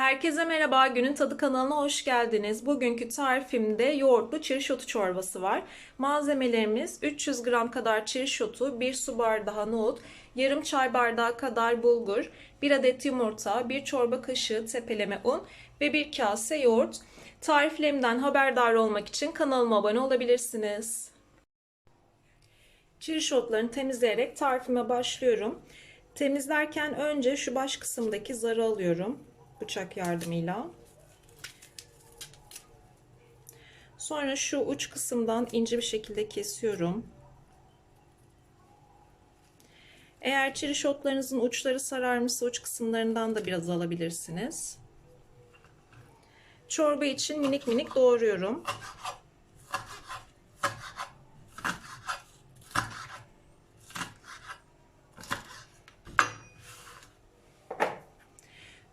Herkese merhaba, Günün Tadı kanalına hoş geldiniz. Bugünkü tarifimde yoğurtlu çirişotu çorbası var. Malzemelerimiz 300 gram kadar çirişotu, 1 su bardağı nohut, yarım çay bardağı kadar bulgur, 1 adet yumurta, 1 çorba kaşığı tepeleme un ve 1 kase yoğurt. Tariflerimden haberdar olmak için kanalıma abone olabilirsiniz. Çirişotlarını temizleyerek tarifime başlıyorum. Temizlerken önce şu baş kısımdaki zarı alıyorum bıçak yardımıyla. Sonra şu uç kısımdan ince bir şekilde kesiyorum. Eğer çirişotlarınızın uçları sararmışsa uç kısımlarından da biraz alabilirsiniz. Çorba için minik minik doğruyorum.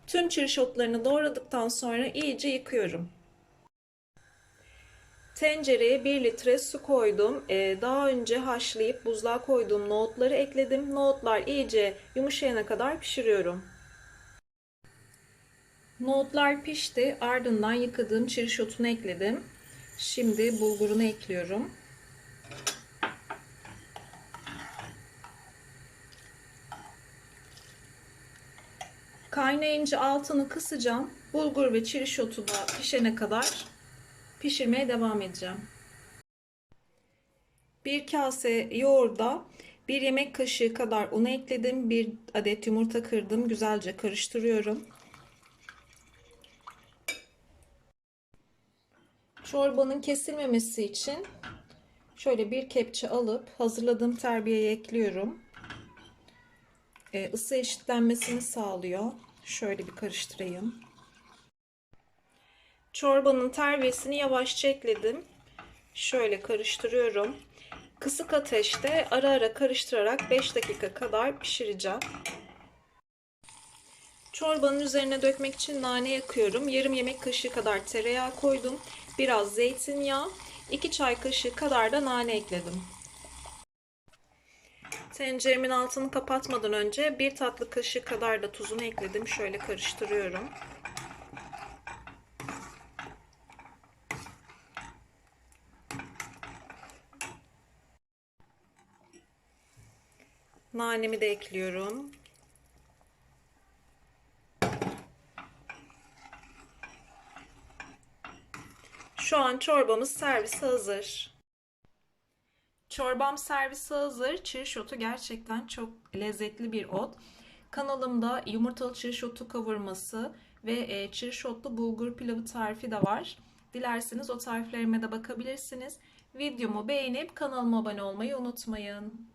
Tüm çirişotlarını doğradıktan sonra iyice yıkıyorum. Tencereye 1 litre su koydum. Ee, daha önce haşlayıp buzluğa koyduğum nohutları ekledim. Nohutlar iyice yumuşayana kadar pişiriyorum. Nohutlar pişti. Ardından yıkadığım çirişotunu ekledim. Şimdi bulgurunu ekliyorum. Kaynayınca altını kısacağım. Bulgur ve çirişotu da pişene kadar pişirmeye devam edeceğim. Bir kase yoğurda bir yemek kaşığı kadar un ekledim. Bir adet yumurta kırdım. Güzelce karıştırıyorum. Çorbanın kesilmemesi için şöyle bir kepçe alıp hazırladığım terbiyeye ekliyorum. Ee, ısı eşitlenmesini sağlıyor. Şöyle bir karıştırayım. Çorbanın terbiyesini yavaşça ekledim. Şöyle karıştırıyorum. Kısık ateşte ara ara karıştırarak 5 dakika kadar pişireceğim. Çorbanın üzerine dökmek için nane yakıyorum. Yarım yemek kaşığı kadar tereyağı koydum. Biraz zeytinyağı, 2 çay kaşığı kadar da nane ekledim. Tenceremin altını kapatmadan önce bir tatlı kaşığı kadar da tuzunu ekledim. Şöyle karıştırıyorum. Nanemi de ekliyorum. Şu an çorbamız servise hazır. Çorbam servise hazır. Çiriş otu gerçekten çok lezzetli bir ot. Kanalımda yumurtalı çiriş otu kavurması ve e, çiriş otlu bulgur pilavı tarifi de var. Dilerseniz o tariflerime de bakabilirsiniz. Videomu beğenip kanalıma abone olmayı unutmayın.